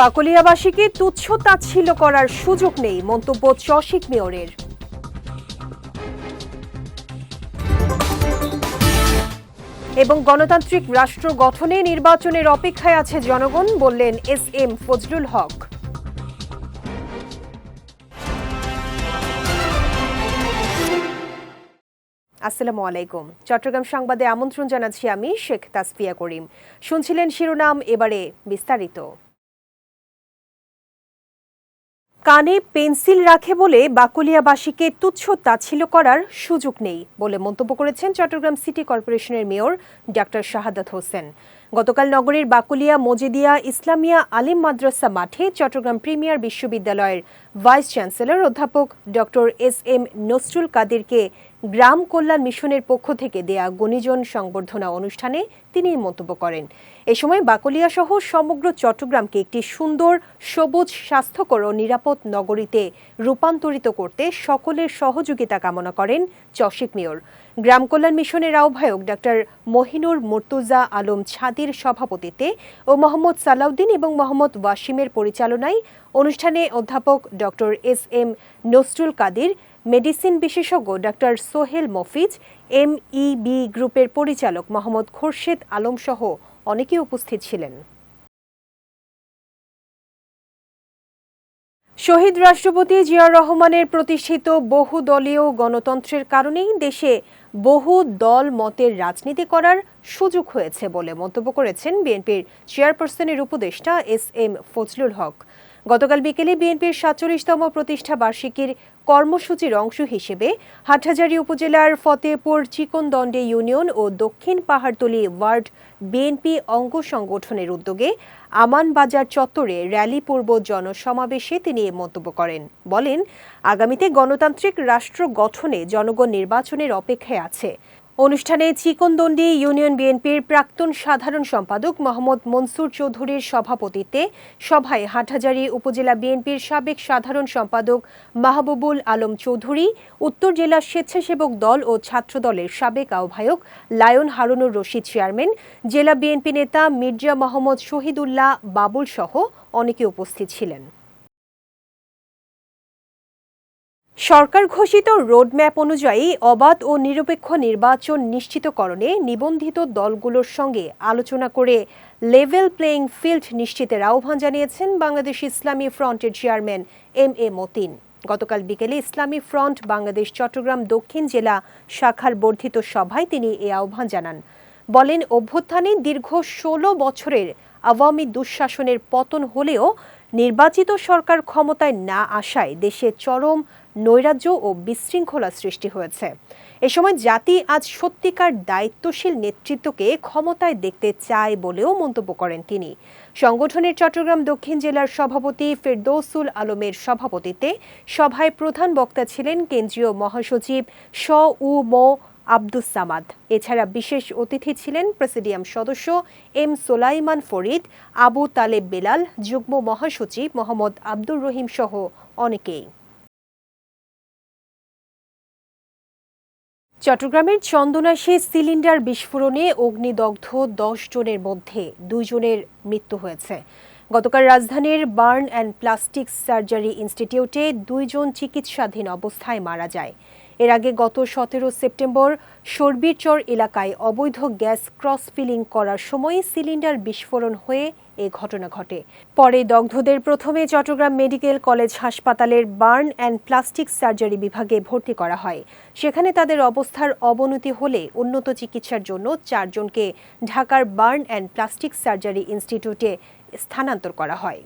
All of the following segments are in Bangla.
বাকলিয়াবাসীকে তুচ্ছ তাচ্ছিল্য করার সুযোগ নেই মন্তব্য চশিক মেয়রের। এবং গণতান্ত্রিক রাষ্ট্র গঠনে নির্বাচনের অপেক্ষায় আছে জনগণ, বললেন এস এম ফজলুল হক। আসসালামু আলাইকুম। চট্টগ্রাম সংবাদে আমন্ত্রণ জানাচ্ছি আমি শেখ তাসফিয়া করিম। শুনছিলেন শিরোনাম, এবারে বিস্তারিত। কানে পেন্সিল রাখে বলে বাকুলিয়াবাসীকে তুচ্ছ তাচ্ছিল্য করার সুযোগ নেই বলে মন্তব্য করেছেন চট্টগ্রাম সিটি কর্পোরেশনের মেয়র ডাক্তার শাহাদাত হোসেন। গতকাল নগরীর বাকুলিয়া মজিদিয়া ইসলামিয়া আলিম মাদ্রাসা মাঠে চট্টগ্রাম প্রিমিয়ার বিশ্ববিদ্যালয়ের ভাইস চ্যান্সেলর অধ্যাপক ডক্টর এস এম নসরুল কাদেরকে গ্রাম কল্যাণ মিশনের পক্ষ থেকে দেয়া গণিজন সংবর্ধনা অনুষ্ঠানে তিনি মন্তব্য করেন। এ সময় বাকলিয়া সহ সমগ্র চট্টগ্রামকে একটি সুন্দর, সবুজ, স্বাস্থ্যকর ও নিরাপদ নগরীতে রূপান্তরিত করতে সকলের সহযোগিতা কামনা করেন চশিক মেয়র। গ্রাম কল্যাণ মিশনের আহ্বায়ক ডাক্তার মহিনুর মুর্তুজা আলম ছাদির সভাপতিত্বে ও মোহাম্মদ সালাউদ্দিন এবং মোহাম্মদ ওয়াসিমের পরিচালনায় অনুষ্ঠানে অধ্যাপক doctor S M Nasrul Kadir, medicine বিশেষজ্ঞ doctor Sohel Mofiz, M B গ্রুপের পরিচালক মোহাম্মদ খোরশেদ আলম সহ অনেকেই উপস্থিত ছিলেন। শহীদ রাষ্ট্রপতি জিয়াউর রহমানের প্রতিষ্ঠিত বহুদলীয় গণতন্ত্রের কারণেই দেশে বহু দল মতের রাজনীতি করার সুযোগ হয়েছে বলে মন্তব্য করেছেন বিএনপির চেয়ারপারসনের উপদেষ্টা এস এম ফজলুল হক। গতকাল বিকেলে বিএনপির সাতচল্লিশতম প্রতিষ্ঠা বার্ষিকীর কর্মসূচির অংশ হিসেবে হাটহাজারী উপজেলার ফতেপুর চিকনদণ্ডে ইউনিয়ন ও দক্ষিণ পাহাড়তলি ওয়ার্ড বিএনপি অঙ্গ সংগঠনের উদ্যোগে আমান বাজার চত্বরে র্যালি পূর্ব জনসমাবেশে তিনি এ মন্তব্য করেন। বলেন, আগামীতে গণতান্ত্রিক রাষ্ট্র গঠনে জনগণ নির্বাচনের অপেক্ষায় আছে। অনুষ্ঠানে চিকনদণ্ডী ইউনিয়ন বিএনপির প্রাক্তন সাধারণ সম্পাদক মোহাম্মদ মনসুর চৌধুরীর সভাপতিত্বে সভায় হাটহাজারী উপজেলা বিএনপির সাবেক সাধারণ সম্পাদক মাহবুবুল আলম চৌধুরী, উত্তর জেলা স্বেচ্ছাসেবক দল ও ছাত্রদলের সাবেক আহ্বায়ক লায়ন হারুনুর রশিদ চেয়ারম্যান, জেলা বিএনপি নেতা মির্জা মোহাম্মদ শহীদুল্লাহ বাবুল সহ অনেকে উপস্থিত ছিলেন। সরকার ঘোষিত রোডম্যাপ অনুযায়ী অবাধ ও নিরপেক্ষ নির্বাচন নিশ্চিতকরণে নিবন্ধিত দলগুলোর সঙ্গে আলোচনা করে লেভেল প্লেইং ফিল্ড নিশ্চিতের আহ্বান জানিয়েছেন বাংলাদেশ ইসলামী ফ্রন্টের চেয়ারম্যান এম এ মতিন। গতকাল বিকেলে ইসলামী ফ্রন্ট বাংলাদেশ চট্টগ্রাম দক্ষিণ জেলা শাখার বর্ধিত সভায় তিনি এ আহ্বান জানান। বলেন, অভ্যুত্থানে দীর্ঘ ষোলো বছরের আওয়ামী দুঃশাসনের পতন হলেও নির্বাচিত সরকার ক্ষমতায় না আসায় দেশে চরম নৈরাজ্য ও বিশৃঙ্খলা সৃষ্টি হয়েছে। এ সময় জাতি আজ সত্যিকার দায়িত্বশীল নেতৃত্বকে ক্ষমতায় দেখতে চায় বলেও মন্তব্য করেন তিনি। সংগঠনের চট্টগ্রাম দক্ষিণ জেলার সভাপতি ফেরদৌসুল আলমের সভাপতিত্বে সভায় প্রধান বক্তা ছিলেন কেন্দ্রীয় মহাসচিব স উ মো আব্দুস সামাদ। এছাড়া বিশেষ অতিথি ছিলেন প্রেসিডিয়াম সদস্য এম সোলাইমান ফরিদ, আবু তালেব বেলাল, যুগ্ম মহাসচিব মোহাম্মদ আব্দুর রহিম সহ অনেকেই। চট্টগ্রামের চন্দনাশে সিলিন্ডার বিস্ফোরণে অগ্নিদগ্ধ দশ জনের মধ্যে দুইজনের মৃত্যু হয়েছে। গতকাল রাজধানীর বার্ন অ্যান্ড প্লাস্টিক সার্জারি ইনস্টিটিউটে দুইজন চিকিৎসাধীন অবস্থায় মারা যায়। এর আগে গত সতেরো সেপ্টেম্বর সর্বিরচর এলাকায় অবৈধ গ্যাস ক্রস ফিলিং করার সময় সিলিন্ডার বিস্ফোরণ হয়ে এ ঘটনা ঘটে। পরে দগ্ধদের প্রথমে চট্টগ্রাম মেডিকেল কলেজ হাসপাতালের বার্ন অ্যান্ড প্লাস্টিক সার্জারি বিভাগে ভর্তি করা হয়। সেখানে তাদের অবস্থার অবনতি হলে উন্নত চিকিৎসার জন্য চারজনকে ঢাকার বার্ন অ্যান্ড প্লাস্টিক সার্জারি ইনস্টিটিউটে স্থানান্তর করা হয়।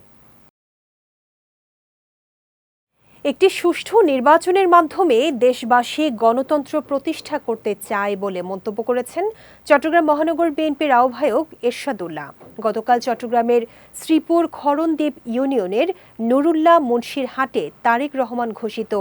একটি সুষ্ঠু নির্বাচনের মাধ্যমে দেশবাসী গণতন্ত্র প্রতিষ্ঠা করতে চায় বলে মন্তব্য করেছেন চট্টগ্রাম মহানগর বিএনপির আহ্বায়ক এরশাদুল্লাহ। গতকাল চট্টগ্রামের শ্রীপুর খরণদ্বীপ ইউনিয়নের নুরুল্লাহ মুন্সির হাটে তারেক রহমান ঘোষিত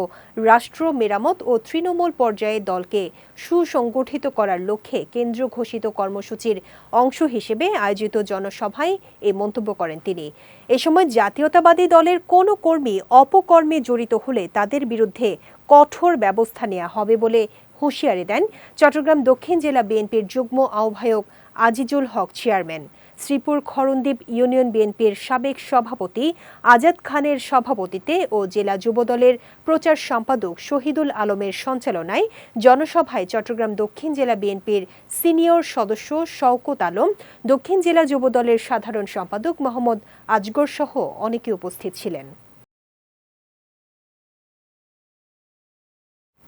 রাষ্ট্র মেরামত ও তৃণমূল পর্যায়ে দলকে সুসংগঠিত করার লক্ষ্যে কেন্দ্র ঘোষিত কর্মসূচির অংশ হিসেবে আয়োজিত জনসভায় এ মন্তব্য করেন তিনি। এ সময় জাতীয়তাবাদী দলের কোনো কর্মী, অপকর্মে জড়িত হলে তাদের বিরুদ্ধে কঠোর ব্যবস্থা নেওয়া হবে বলে হুঁশিয়ারি দেন চট্টগ্রাম দক্ষিণ জেলা বিএনপির যুগ্ম আহ্বায়ক আজিজুল হক, চেয়ারম্যান। শ্রীপুর খরণদ্বীপ ইউনিয়ন বিএনপির সাবেক সভাপতি আজাদ খানের সভাপতিতে ও জেলা যুবদলের প্রচার সম্পাদক শহীদুল আলমের সঞ্চালনায় জনসভায় চট্টগ্রাম দক্ষিণ জেলা বিএনপির সিনিয়র সদস্য শওকত আলম, দক্ষিণ জেলা যুবদলের সাধারণ সম্পাদক মোহাম্মদ আজগর সহ অনেকে উপস্থিত ছিলেন।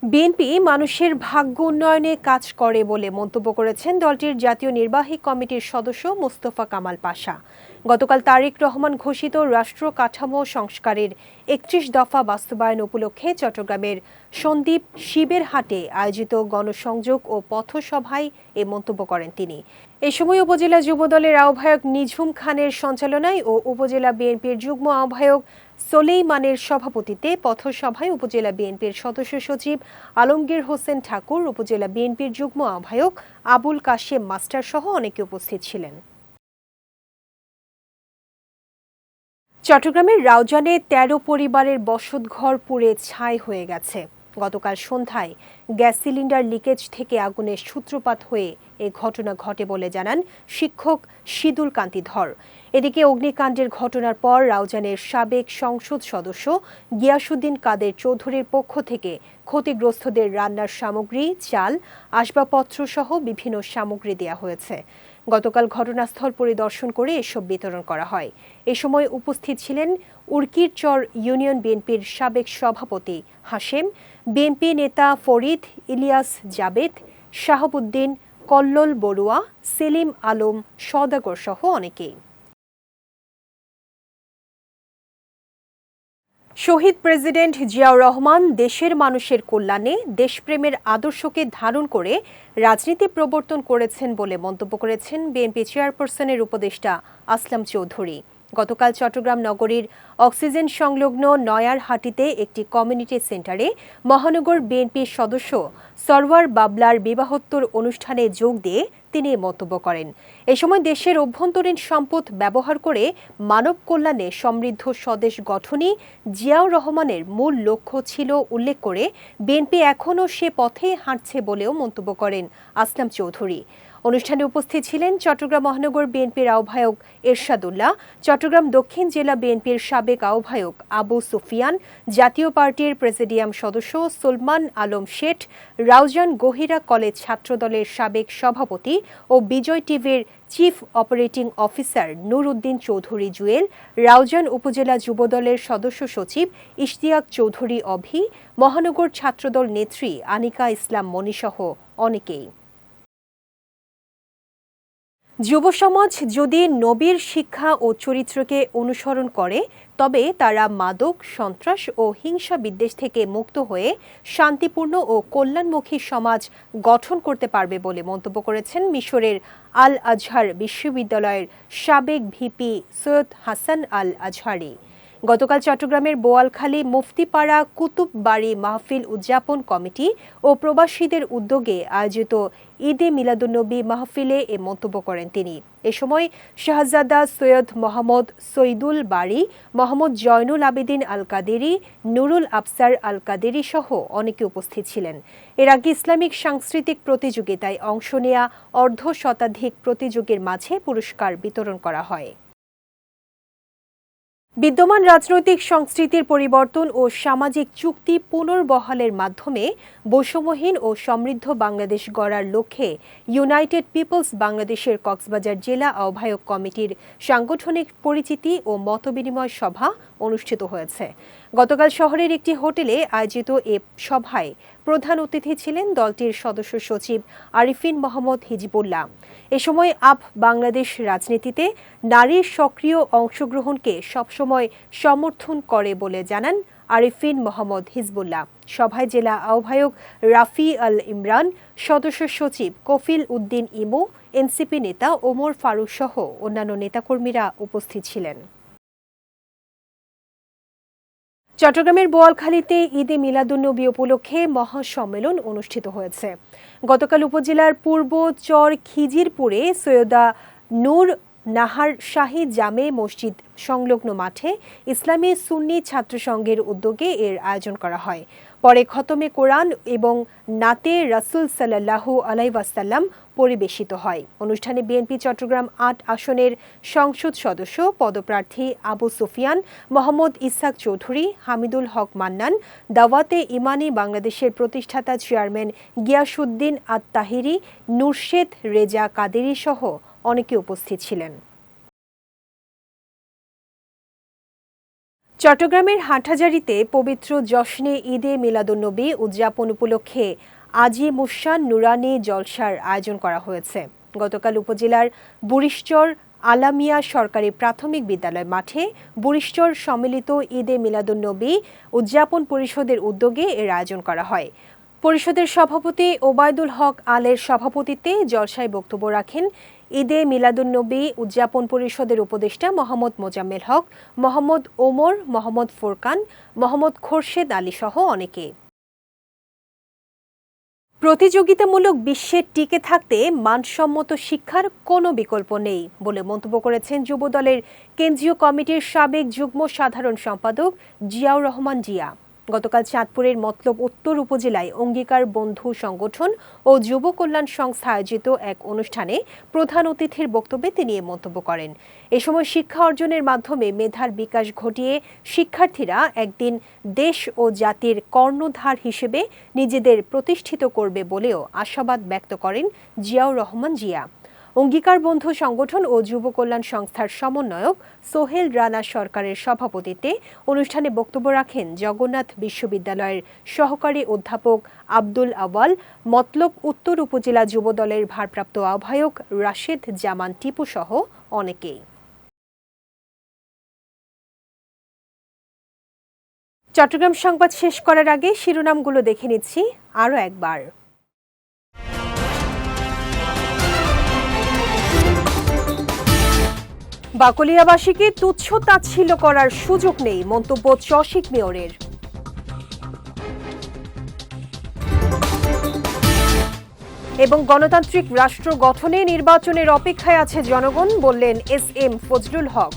বিএনপি মানুষের ভাগ্য উন্নয়নে কাজ করে বলে মন্তব্য করেছেন দলটির জাতীয় নির্বাহী কমিটির সদস্য মোস্তফা কামাল পাশা। গতকাল তারেক রহমান ঘোষিত রাষ্ট্র কাঠামো সংস্কারের একত্রিশ দফা বাস্তবায়ন উপলক্ষে চট্টগ্রামের সন্দীপ শিবের হাটে আয়োজিত গণসংযোগ ও পথসভায় এ মন্তব্য করেন তিনি। এ সময় উপজেলা যুবদলের আহ্বায়ক নিঝুম খানের সঞ্চালনায় ও উপজেলা বিএনপির যুগ্ম আহ্বায়ক সোলেইমানের সভাপতিতে পথসভায় উপজেলা বিএনপির সদস্য সচিব আলমগীর হোসেন ঠাকুর, উপজেলা বিএনপির যুগ্ম আহ্বায়ক আবুল কাশেম মাস্টার সহ অনেকে উপস্থিত ছিলেন। চট্টগ্রামের রাউজানে তেরো পরিবারের বসতঘর পুড়ে ছাই হয়ে গেছে। গতকাল সন্ধ্যায় গ্যাস সিলিন্ডার লিকেজ থেকে আগুনের সূত্রপাত হয়ে এ ঘটনা ঘটে বলে জানান শিক্ষক শীদুল কান্তি ধর এদিকে অগ্নিকাণ্ডের ঘটনার পর রাউজানের সাবেক সংসদ সদস্য গিয়াসুদ্দিন কাদের চৌধুরীর পক্ষ থেকে ক্ষতিগ্রস্তদের রান্নার সামগ্রী, চাল, আসবাবপত্র সহ বিভিন্ন সামগ্রী দেওয়া হয়েছে। গতকাল ঘটনাস্থল পরিদর্শন করে এসব বিতরণ করা হয়। এ সময় উপস্থিত ছিলেন উর্কিরচর ইউনিয়ন বিএনপির সাবেক সভাপতি হাশেম, বিএনপি নেতা ফরিদ ইলিয়াস জাবেদ, শাহাবুদ্দিন, কল্লোল বড়ুয়া, সেলিম আলম সদাগর সহ অনেকেই। শহীদ প্রেসিডেন্ট জিয়াউর রহমান দেশের মানুষের কল্যাণে দেশপ্রেমের আদর্শকে ধারণ করে রাজনীতি প্রবর্তন করেছেন বলে মন্তব্য করেছেন বিএনপি চেয়ারপারসনের উপদেষ্টা আসলাম চৌধুরী। গতকাল চট্টগ্রাম নগরীর অক্সিজেন সংলগ্ন নয়ারহাটিতে একটি কমিউনিটি সেন্টারে মহানগর বিএনপির সদস্য সরওয়ার বাবলার বিবাহোত্তর অনুষ্ঠানে যোগ দিয়ে তিনি মন্তব্য করেন। এ সময় দেশের অভ্যন্তরীণ সম্পদ ব্যবহার করে মানব কল্যাণে সমৃদ্ধ স্বদেশ গঠনই জিয়াউর রহমানের মূল লক্ষ্য ছিল উল্লেখ করে বিএনপি এখনও সে পথে হাঁটছে বলেও মন্তব্য করেন আসলাম চৌধুরী। অনুষ্ঠানে উপস্থিত ছিলেন চট্টগ্রাম মহানগর বিএনপির আহ্বায়ক এরশাদুল্লাহ, চট্টগ্রাম দক্ষিণ জেলা বিএনপির সাবেক আহ্বায়ক আবু সুফিয়ান, জাতীয় পার্টির প্রেসিডিয়াম সদস্য সুলমান আলম শেঠ, রাউজান গহিরা কলেজ ছাত্রদলের সাবেক সভাপতি ও বিজয় টিভির chief operating officer Nur Uddin Chowdhury Jewel, Raozan upazila যুবদলের সদস্য সচিব ইশতিয়াক চৌধুরী অভি, মহানগর ছাত্রদল নেত্রী আনিকা ইসলাম মণিসহ অনেকেই। যুব সমাজ যদি নবীর শিক্ষা ও চরিত্রকে অনুসরণ করে, তবে তারা মাদক, সন্ত্রাস ও হিংসা বিদ্বেষ থেকে মুক্ত হয়ে শান্তিপূর্ণ ও কল্যাণমুখী সমাজ গঠন করতে পারবে বলে মন্তব্য করেছেন মিশরের আল আজহার বিশ্ববিদ্যালয়ের সাবেক ভিপি সৈয়দ হাসান আল আজহারি গতকাল চট্টগ্রামের বোয়ালখালী, মুফতিপাড়া কুতুব কুতুববাড়ি মাহফিল উদযাপন কমিটি ও প্রবাসীদের উদ্যোগে আয়োজিত ঈদে মিলাদুন্নবী মাহফিলে এ মন্তব্য করেন তিনি। এ সময় শাহজাদা সৈয়দ মোহাম্মদ সৈদুল বাড়ি মোহাম্মদ জয়নুল আবেদিন আল কাদেরি নুরুল আফসার আল কাদেরি সহ অনেকে উপস্থিত ছিলেন। এর আগে ইসলামিক সাংস্কৃতিক প্রতিযোগিতায় অংশ নেয়া অর্ধ শতাধিক প্রতিযোগীর মাঝে পুরস্কার বিতরণ করা হয়। বিদ্যমান রাজনৈতিক সংস্কৃতির পরিবর্তন ও সামাজিক চুক্তি পুনর্বহালের মাধ্যমে বৈষম্যহীন ও সমৃদ্ধ বাংলাদেশ গড়ার লক্ষ্যে ইউনাইটেড পিপলস বাংলাদেশের কক্সবাজার জেলা আহ্বায়ক কমিটির সাংগঠনিক পরিচিতি ও মতবিনিময় সভা অনুষ্ঠিত হয়েছে। গতকাল শহরের একটি হোটেলে আয়োজিত এ সভায় প্রধান অতিথি ছিলেন দলটির সদস্য সচিব আরিফিন মোহাম্মদ হিজিবুল্লাহ। এ সময় আপ বাংলাদেশ রাজনীতিতে নারীর সক্রিয় অংশগ্রহণকে সবসময় সমর্থন করে বলে জানান আরিফিন মোহাম্মদ হিজবুল্লাহ। সভায় জেলা আহ্বায়ক রাফি আল ইমরান, সদস্য সচিব কফিল উদ্দিন ইমু, এনসিপি নেতা ওমর ফারুক সহ অন্যান্য নেতাকর্মীরা উপস্থিত ছিলেন। চট্টগ্রামের বোয়ালখালীতে ঈদে মিলাদুন্নবী উপলক্ষে মহাসম্মেলন অনুষ্ঠিত হয়েছে। গতকাল উপজেলার পূর্ব চর খিজিরপুরে সৈয়দা নূর নাহার শাহী জামে মসজিদ সংলগ্ন মাঠে ইসলামী সুন্নি ছাত্র সংঘের উদ্যোগে এর আয়োজন করা হয়। পরে খতমে কোরআন এবং নাতে রাসুল সাল্লাহু আলাইসাল্লাম পরিবেশিত হয়। অনুষ্ঠানে বিএনপি চট্টগ্রাম আট আসনের সংসদ সদস্য, পদপ্রার্থী আবু সুফিয়ান, মোহাম্মদ ইসাক চৌধুরী, হামিদুল হক মান্নান, দাওয়াতে ইমানি বাংলাদেশের প্রতিষ্ঠাতা চেয়ারম্যান গিয়াসুদ্দিন আত তাহিরি নুরশেদ রেজা কাদেরি সহ অনেকে উপস্থিত ছিলেন। চট্টগ্রামের হাটহাজারিতে পবিত্র জশ্নে ঈদে মিলাদুন্নবী উদযাপন উপলক্ষে আজি মুসান নুরানি জলসার আয়োজন করা হয়েছে। গতকাল উপজেলার বুরিশচর আলামিয়া সরকারি প্রাথমিক বিদ্যালয় মাঠে বুরিশচর সম্মিলিত ঈদে মিলাদুন্নবী উদযাপন পরিষদের উদ্যোগে এর আয়োজন করা হয়। পরিষদের সভাপতি ওবায়দুল হক আলের সভাপতিত্বে জলসায় বক্তব্য রাখেন ঈদে মিলাদুন্নবী উদযাপন পরিষদের উপদেষ্টা মোহাম্মদ মোজাম্মেল হক, মোহাম্মদ ওমর, মোহাম্মদ ফোরকান, মোহাম্মদ খোরশেদ আলী সহ অনেকে। প্রতিযোগিতামূলক বিশ্বে টিকে থাকতে মানসম্মত শিক্ষার কোনো বিকল্প নেই বলে মন্তব্য করেছেন যুবদলের কেন্দ্রীয় কমিটির সাবেক যুগ্ম সাধারণ সম্পাদক জিয়াউর রহমান জিয়া। গতকাল চাঁদপুরের মতলব উত্তর উপজেলায় অঙ্গীকার বন্ধু সংগঠন ও যুব কল্যাণ সংস্থা আয়োজিত এক অনুষ্ঠানে প্রধান অতিথির বক্তব্যে তিনি এ মন্তব্য করেন। এ সময় শিক্ষা অর্জনের মাধ্যমে মেধার বিকাশ ঘটিয়ে শিক্ষার্থীরা একদিন দেশ ও জাতির কর্ণধার হিসেবে নিজেদের প্রতিষ্ঠিত করবে বলেও আশাবাদ ব্যক্ত করেন জিয়াউর রহমান জিয়া। অঙ্গীকার বন্ধু সংগঠন ও যুব কল্যাণ সংস্থার সমন্বয়ক সোহেল রানা সরকারের সভাপতিত্বে অনুষ্ঠানে বক্তব্য রাখেন জগন্নাথ বিশ্ববিদ্যালয়ের সহকারী অধ্যাপক আব্দুল আওয়াল, মতলব উত্তর উপজেলা যুব দলের ভারপ্রাপ্ত আহ্বায়ক রাশেদ জামান টিপু সহ অনেকেই। চট্টগ্রাম সংবাদ শেষ করার আগে শিরোনামগুলো দেখে নিচ্ছি আরও একবার। বাকলিয়াবাসীকে তুচ্ছ তাচ্ছিল্য করার সুযোগ নেই মন্তব্য চশিক মেয়রের। এবং গণতান্ত্রিক রাষ্ট্র গঠনে নির্বাচনের অপেক্ষায় আছে জনগণ, বললেন এস এম ফজলুল হক।